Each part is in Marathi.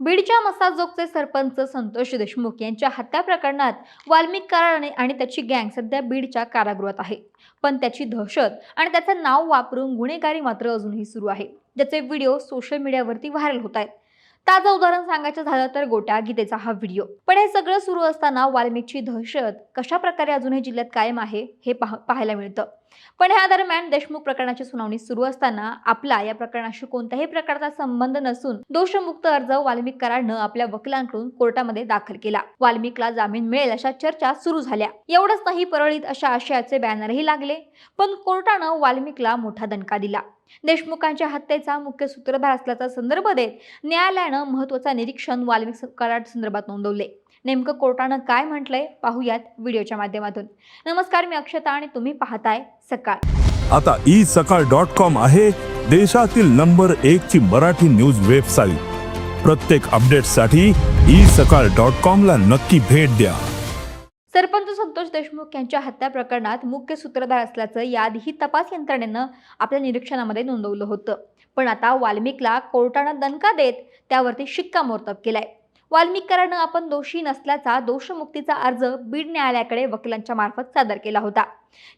बीडच्या मसाजोगचे सरपंच संतोष देशमुख यांच्या हत्या प्रकरणात वाल्मिक कराड आणि त्याची गँग सध्या बीडच्या कारागृहात आहे. पण त्याची दहशत आणि त्याचं नाव वापरून गुन्हेगारी मात्र अजूनही सुरू आहे. ज्याचे व्हिडिओ सोशल मीडियावरती व्हायरल होत आहेत. ताजं उदाहरण सांगायचं झालं तर गोट्या गीतेचा हा व्हिडिओ. पण हे सगळं सुरू असताना वाल्मिकची दहशत कशा प्रकारे अजूनही जिल्ह्यात कायम आहे हे पाह पाहायला मिळतं. पण ह्या दरम्यान देशमुख प्रकरणाची सुनावणी सुरू असताना आपला या प्रकरणाशी कोणत्याही प्रकारचा संबंध नसून दोषमुक्त अर्ज वाल्मिक कराडनं आपल्या वकिलांकडून कोर्टामध्ये दाखल केला. वाल्मिकला जामीन मिळेल अशा चर्चा सुरू झाल्या. एवढंच नाही परळीत अशा आशयाचे बॅनरही लागले. पण कोर्टानं वाल्मिकला मोठा दणका दिला. देशमुखांच्या हत्येचा मुख्य सूत्रधार असल्याचा संदर्भ देत न्यायालयानं महत्त्वाचा निरीक्षण वाल्मिक कराड संदर्भात नोंदवले. नेमकं कोर्टानं काय म्हटलंय पाहूयात व्हिडिओच्या माध्यमातून. नमस्कार मी अक्षता आणि तुम्ही पाहताय सकाळ. आता ई सकाळ डॉट कॉम आहे देशातील नंबर एक ची मराठी न्यूज वेबसाईट. प्रत्येक अपडेटसाठी ई सकाळ डॉट कॉम ला नक्की भेट द्या. सरपंच संतोष देशमुख यांच्या हत्या प्रकरणात मुख्य सूत्रधार असल्याचं याआधीही तपास यंत्रणेनं आपल्या निरीक्षणामध्ये नोंदवलं होतं. पण आता वाल्मिकला कोर्टानं दणका देत त्यावरती शिक्कामोर्तब केलाय. वाल्मिकरानं आपण दोषी नसल्याचा दोषमुक्तीचा अर्ज बीड न्यायालयाकडे वकिलांच्या मार्फत सादर केला होता.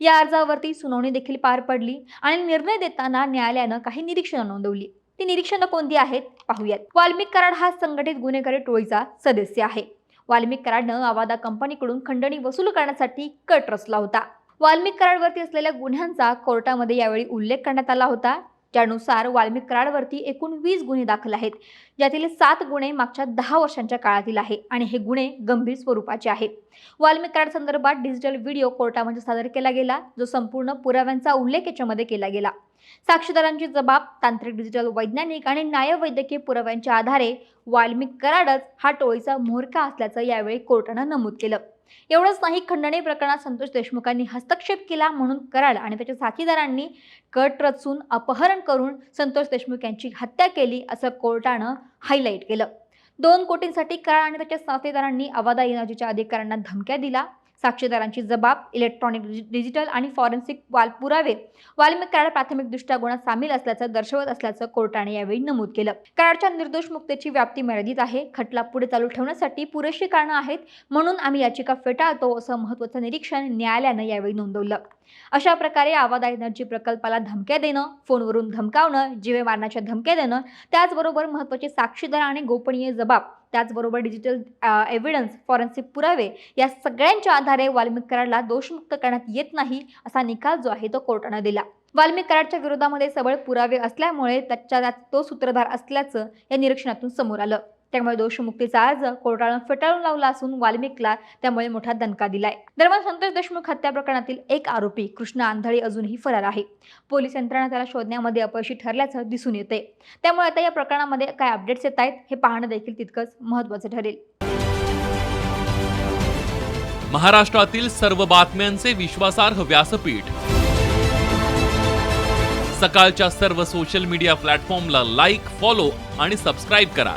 या अर्जावरती सुनावणी देखील पार पडली आणि निर्णय देताना न्यायालयानं काही निरीक्षणं नोंदवली. ती निरीक्षणं कोणती आहेत पाहूयात. वाल्मिक कराड हा संघटित गुन्हेगारी टोळीचा सदस्य आहे. वाल्मिक कराडनं आवादा कंपनीकडून खंडणी वसूल करण्यासाठी कट रचला होता. वाल्मिक कराडवरती असलेल्या गुन्ह्यांचा कोर्टामध्ये यावेळी उल्लेख करण्यात आला होता. ज्यानुसार वाल्मिक कराडवरती एकूण वीस गुन्हे दाखल आहेत. ज्यातील सात गुन्हे मागच्या दहा वर्षांच्या काळातील आहे आणि हे गुन्हे गंभीर स्वरूपाचे आहेत. वाल्मिक कराड संदर्भात डिजिटल व्हिडिओ कोर्टामध्ये सादर केला गेला जो संपूर्ण पुराव्यांचा उल्लेख याच्यामध्ये केला गेला. साक्षीदारांची जबाब तांत्रिक डिजिटल वैज्ञानिक आणि न्यायवैद्यकीय पुराव्यांच्या आधारे वाल्मिक कराडच हा टोळीचा म्होरका असल्याचं यावेळी कोर्टानं नमूद केलं. एवढंच नाही खंडणी प्रकरणात संतोष देशमुखांनी हस्तक्षेप केला म्हणून कराड आणि त्याच्या साथीदारांनी कट रचून अपहरण करून संतोष देशमुख यांची हत्या केली असं कोर्टानं हायलाईट केलं. दोन कोटींसाठी कराड आणि त्याच्या साथीदारांनी अवादा इनाजीच्या अधिकाऱ्यांना धमक्या दिला साक्षीदारांची जबाब इलेक्ट्रॉनिक डिजिटल आणि फॉरेन्सिक वाल पुरावे. वाल्मिक कराड प्राथमिकदृष्ट्या गुणात सामील असल्याचं दर्शवत असल्याचं कोर्टाने यावेळी नमूद केलं. कराडच्या निर्दोष मुक्तीची व्याप्ती मर्यादित आहे. खटला पुढे चालू ठेवण्यासाठी पुरेशी कारणं आहेत. म्हणून आम्ही याचिका फेटाळतो असं महत्त्वाचं निरीक्षण न्यायालयानं यावेळी नोंदवलं. अशा प्रकारे आवादा एनर्जी प्रकल्पाला धमक्या देणं फोनवरून धमकावणं जीवे मारण्याच्या धमक्या देणं त्याचबरोबर महत्त्वाचे साक्षीदार आणि गोपनीय जबाब त्याचबरोबर डिजिटल एव्हिडन्स फॉरेन्सिक पुरावे या सगळ्यांच्या आधारे वाल्मिक कराडला दोषमुक्त करण्यात येत नाही असा निकाल जो आहे तो कोर्टानं दिला. वाल्मिक कराडच्या विरोधामध्ये सबळ पुरावे असल्यामुळे त्याच्या तो सूत्रधार असल्याचं या निरीक्षणातून समोर आलं. त्यामुळे दोषमुक्तीचा अर्ज कोर्टानं फेटाळून लावला असून वाल्मिकला त्यामुळे मोठा दणका दिलाय. दरम्यान संतोष देशमुख हत्या प्रकरणातील एक आरोपी कृष्ण आंधळी अजूनही फरार आहे. पोलीस यंत्रणा त्याला शोधण्यामध्ये अपयशी ठरल्याचं दिसून येते त्यामुळे आता या प्रकरणामध्ये काय अपडेट्स येत आहेत हे पाहणं देखील तितकंच महत्त्वाचं ठरेल. महाराष्ट्रातील सर्व बातम्यांचे विश्वासार्ह व्यासपीठ. सकाळच्या सर्व सोशल मीडिया प्लॅटफॉर्मला लाईक फॉलो आणि सबस्क्राईब करा.